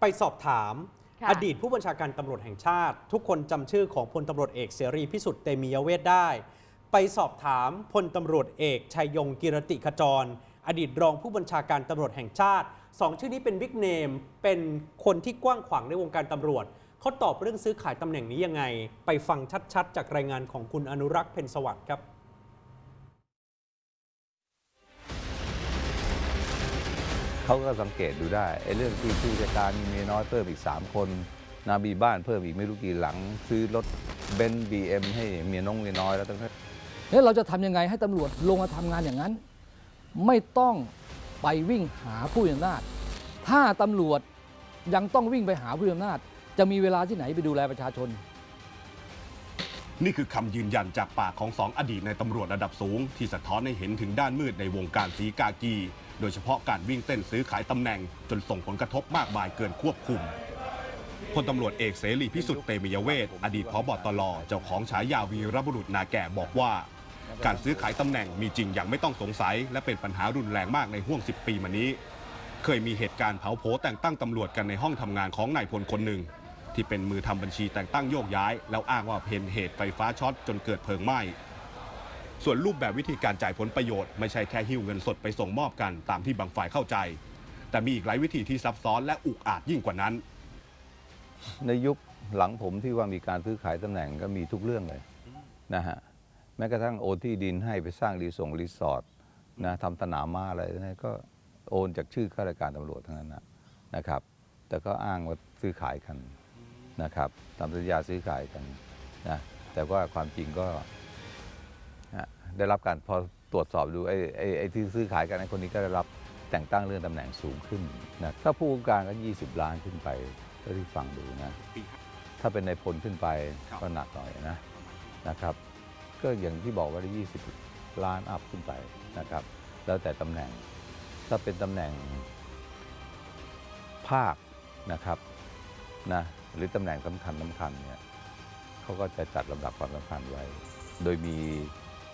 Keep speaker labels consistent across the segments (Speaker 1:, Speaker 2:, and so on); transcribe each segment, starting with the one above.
Speaker 1: ไปสอบถาม
Speaker 2: ค่ะ
Speaker 1: อดีตผู้บัญชาการตำรวจแห่งชาติ ทุกคนจำชื่อของพลตำรวจเอกเสรีพิสุทธิ์เตมียเวทได้ ไปสอบถามพลตำรวจเอกชัยยงกิรติขจร อดีตรองผู้บัญชาการตำรวจแห่งชาติสองชื่อนี้เป็นบิ๊กเนมเป็นคนที่กว้างขวางในวงการตำรวจเขาตอบเรื่องซื้อขายตำแหน่งนี้ยังไง ไปฟังชัดๆ จากรายงานของคุณอนุรักษ์เพ็ญสวัสดิ์ครับ
Speaker 3: เขาก็สังเกตดูได้ไอ้เรื่องที่ผู้จัดการมีเมียน้อยเพิ่มอีก 3 คนนาบีบ้านเพิ่มอีกไม่รู้กี่หลัง ซื้อรถเบนซ์บีเอ็มให้เมียน้องเมียน้อยแล้วตั้งแต่
Speaker 4: แล้วเราจะทำยังไงให้ตำรวจลงมาทำงานอย่างนั้น ไม่ต้องไปวิ่งหาผู้มีอำนาจ ถ้าตำรวจยังต้องวิ่งไปหาผู้มีอำนาจ จะมีเวลาที่ไหนไปดูแลประชาชน
Speaker 5: นี่คือคำยืนยันจากปากของสองอดีตในตำรวจระดับสูง ที่สะท้อนให้เห็นถึงด้านมืดในวงการสีกากี โดยเฉพาะการวิ่งเต้นซื้อขายตำแหน่ง จนส่งผลกระทบมากมายเกินควบคุมพลตำรวจเอกเสรีพิสุทธิ์เตมียเวทอดีตพบตรเจ้าของฉายาวีรบุรุษนาแก่บอกว่า การซื้อขายตำแหน่งมีจริงอย่างไม่ต้องสงสัย และเป็นปัญหารุนแรงมากในห่วง 10 ปีมานี้ เคยมีเหตุการณ์เผาโผแต่งตั้งตำรวจกันในห้องทำงานของนายพลคนหนึ่ง ที่เป็นมือทำบัญชีแต่งตั้งโยกย้าย แล้วอ้างว่าเป็นเหตุไฟฟ้าช็อตจนเกิดเพลิงไหม้ส่วนรูปแบบวิธีการจ่ายผลประโยชน์ไม่ใช่แค่หิ้วเงินสดไปส่งมอบกันตามที่บางฝ่ายเข้าใจ แต่มีอีกหลายวิธีที่ซับซ้อนและอุกอาจยิ่งกว่านั้น
Speaker 3: ในยุคหลังผมที่ว่ามีการซื้อขายตำแหน่งก็มีทุกเรื่องเลยนะฮะแม้กระทั่งโอนที่ดินให้ไปสร้างรีสอร์ทรีสอร์ทนะทำสนามม้าอะไรนะก็โอนจากชื่อข้าราชการตำรวจทั้งนั้นนะครับ แต่ก็อ้างว่าซื้อขายกัน นะครับทำสัญญาซื้อขายกันนะแต่ว่าความจริงก็นะได้รับการพอตรวจสอบดูไอ้ไอ้ไอ้ที่ซื้อขายกันไอ้คนนี้ก็ได้รับแต่งตั้งเรื่องตำแหน่งสูงขึ้นนะถ้าผู้ว่าการก็ 20 ล้านขึ้นไปเท่าที่ฟังดูนะถ้าเป็นในายพลขึ้นไป
Speaker 5: ครับ
Speaker 3: ก็หนักหน่อยนะนะครับ ก็อย่างที่บอกว่าได้ 20 ล้านอัพขึ้นไปนะครับ แล้วแต่ตำแหน่งถ้าเป็นตำแหน่งภาคนะครับนะ หรือตำแหน่งสำคัญสำคัญเนี่ยเขาก็จะจัดลำดับความสำคัญไว้ โดยมี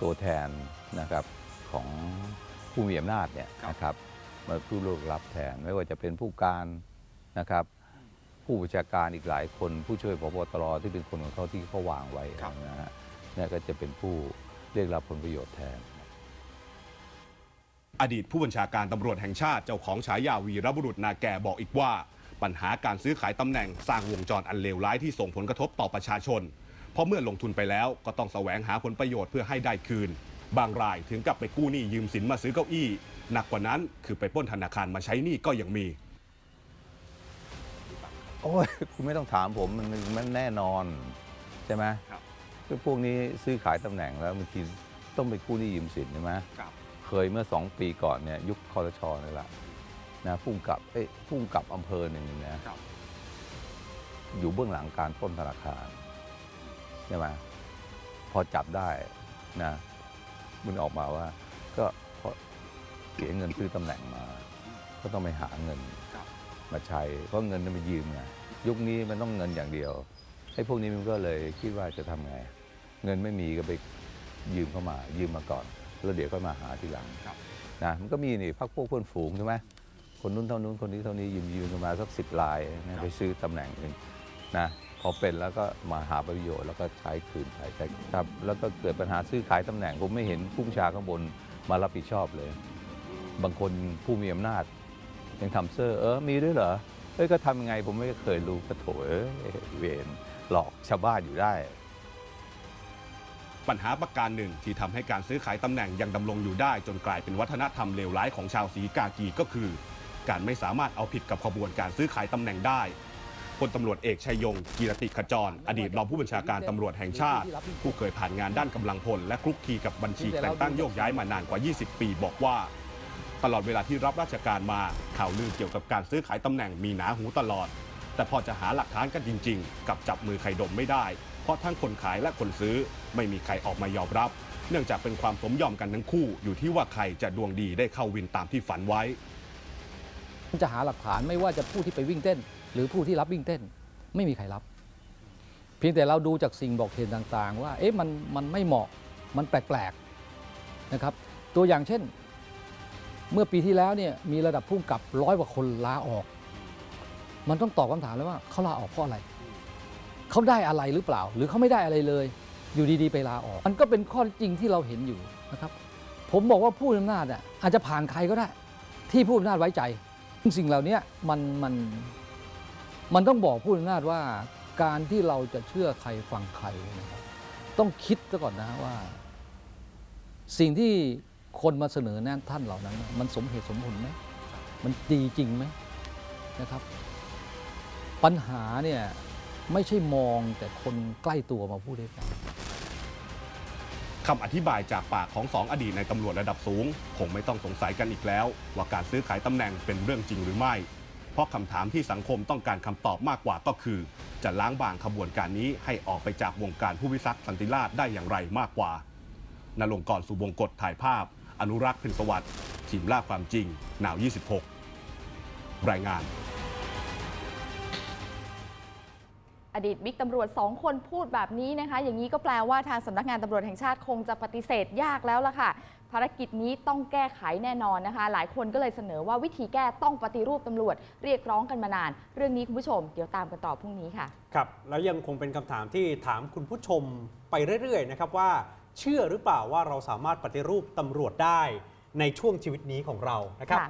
Speaker 3: ตัวแทนนะครับของผู้มีอำนาจเนี่ยนะครับมาผู้เลือกรับแทนไม่ว่าจะเป็นผู้การนะครับผู้บัญชาการอีกหลายคน ผู้ช่วยพบตรที่เป็นคนของเขาที่เขาวางไว้
Speaker 5: ครับ
Speaker 3: นะฮะเนี่ยก็จะเป็นผู้เรียกรับผลประโยชน์แทน
Speaker 5: อดีตผู้บัญชาการตำรวจแห่งชาติเจ้าของฉายาวีรบุรุษนาแก่บอกอีกว่า ปัญหาการซื้อขายตำแหน่งสร้างวงจรอันเลวร้ายที่ส่งผลกระทบต่อประชาชน เพราะเมื่อลงทุนไปแล้วก็ต้องแสวงหาผลประโยชน์เพื่อให้ได้คืน บางรายถึงกับไปกู้หนี้ยืมสินมาซื้อเก้าอี้ หนักกว่านั้นคือไปปล้นธนาคารมาใช้หนี้ก็ยังมี
Speaker 3: โอ้ยคุณไม่ต้องถามผมมันมันมันแน่นอน ใช่ไหม
Speaker 5: ครับ
Speaker 3: ก็พวกนี้ซื้อขายตำแหน่งแล้วบางทีต้องไปกู้หนี้ยืมสินใช่ไหม
Speaker 5: ครับ
Speaker 3: เคยเมื่อสองปีก่อนเนี่ยยุคคอรชนี่แหละ นะพุ่งกับเอ้ยพุ่งกับอำเภอหนึ่งนะครับอยู่เบื้องหลังการปล้นธนาคารใช่ไหมพอจับได้นะมันออกมาว่า ก็เพราะเสียเงินซื้อตำแหน่งมา ก็ต้องไปหาเงิน
Speaker 5: ครับ
Speaker 3: มาใช้ เพราะเงินมันยืมไงยุคนี้มันต้องเงินอย่างเดียวไอ้พวกนี้มันก็เลยคิดว่าจะทำไง เงินไม่มีก็ไปยืมเข้ามา ยืมมาก่อน แล้วเดี๋ยวก็มาหาทีหลัง
Speaker 5: ครับ
Speaker 3: นะมันก็มีนี่พักพวกเพื่อนฝูงใช่ไหม คนนู้นเท่านู้นคนนี้เท่านี้ยืมยืมกันมาสักสิบลายนะไปซื้อตำแหน่งหนึ่งนะพอเป็นแล้วก็มาหาประโยชน์แล้วก็ใช้คืนไปแต่ครับแล้วก็เกิดปัญหาซื้อขายตำแหน่ง ผมไม่เห็นผู้บัญชาข้างบนมารับผิดชอบเลย บางคนผู้มีอำนาจ ยังทำเซอร์เออมีด้วยเหรอเอ้ยก็ทำยังไงผมไม่เคยรู้กระโถเอ้ยเวรหลอกชาวบ้านอยู่ได้
Speaker 5: ปัญหาประการหนึ่งที่ทำให้การซื้อขายตำแหน่งยังดำรงอยู่ได้ จนกลายเป็นวัฒนธรรมเลวร้ายของชาวสีกากีก็คือ การไม่สามารถเอาผิดกับขบวนการซื้อขายตำแหน่งได้พลตำรวจเอกชัยยง กีรติขจร อดีตรองผู้บัญชาการตำรวจแห่งชาติ ผู้เคยผ่านงานด้านกำลังพล และคลุกคลีกับบัญชีแต่งตั้งโยกย้ายมานานกว่า 20 ปี บอกว่า ตลอดเวลาที่รับราชการมาข่าวลือเกี่ยวกับการซื้อขายตำแหน่งมีหนาหูตลอด แต่พอจะหาหลักฐานกันจริง ๆ กับจับมือใครดมไม่ได้ เพราะทั้งคนขายและคนซื้อไม่มีใครออกมายอมรับ เนื่องจากเป็นความสมยอมกันทั้งคู่อยู่ที่ว่าใครจะดวงดีได้เข้าวินตามที่ฝันไว้
Speaker 4: จะหาหลักฐานไม่ว่าจะผู้ที่ไปวิ่งเต้น หรือผู้ที่รับวิ่งเต้น ไม่มีใครรับ เพียงแต่เราดูจากสิ่งบอกเหตุต่างๆ ว่าเอ๊ะมันมันไม่เหมาะมันแปลกๆนะครับ ตัวอย่างเช่น เมื่อปีที่แล้วเนี่ยมีระดับผู้กับร้อยกว่าคนลาออก มันต้องตอบคำถามแล้วว่าเขาลาออกเพราะอะไรเขาได้อะไรหรือเปล่า หรือเขาไม่ได้อะไรเลย อยู่ดีๆ ไปลาออก มันก็เป็นข้อจริงที่เราเห็นอยู่นะครับ ผมบอกว่าผู้อำนาจอะอาจจะผ่านใครก็ได้ ที่ผู้อำนาจไว้ใจ สิ่งเหล่านี้มันมันมันต้องบอกผู้มีอำนาจว่าการที่เราจะเชื่อใครฟังใครนะครับต้องคิดซะก่อนนะว่า สิ่งที่คนมาเสนอแน่ท่านเหล่านั้น มันสมเหตุสมผลไหมมันดีจริงไหมนะครับ ปัญหาเนี่ยไม่ใช่มองแต่คนใกล้ตัวมาพูดให้ฟัง
Speaker 5: คำอธิบายจากปากของสองอดีตในตำรวจระดับสูง คงไม่ต้องสงสัยกันอีกแล้ว ว่าการซื้อขายตำแหน่งเป็นเรื่องจริงหรือไม่ เพราะคำถามที่สังคมต้องการคำตอบมากกว่าก็คือ จะล้างบางขบวนการนี้ให้ออกไปจากวงการผู้พิทักษ์สันติราษฎร์ได้อย่างไรมากกว่านลงกรสุบงกฎถ่ายภาพ อนุรักษ์เพินสวัสดิ์ทีมล่าความจริงหนาว 26 รายงาน
Speaker 2: อดีตบิ๊กตำรวจสองคนพูดแบบนี้นะคะ อย่างนี้ก็แปลว่าทางสำนักงานตำรวจแห่งชาติคงจะปฏิเสธยากแล้วล่ะค่ะ ภารกิจนี้ต้องแก้ไขแน่นอนนะคะ หลายคนก็เลยเสนอว่าวิธีแก้ต้องปฏิรูปตำรวจ เรียกร้องกันมานาน เรื่องนี้คุณผู้ชมเดี๋ยวตามกันต่อพรุ่งนี้ค่ะ
Speaker 1: ครับ แล้วยังคงเป็นคำถามที่ถามคุณผู้ชมไปเรื่อยๆนะครับว่า เชื่อหรือเปล่าว่าเราสามารถปฏิรูปตำรวจได้ในช่วงชีวิตนี้ของเรานะครับ
Speaker 2: ค่ะ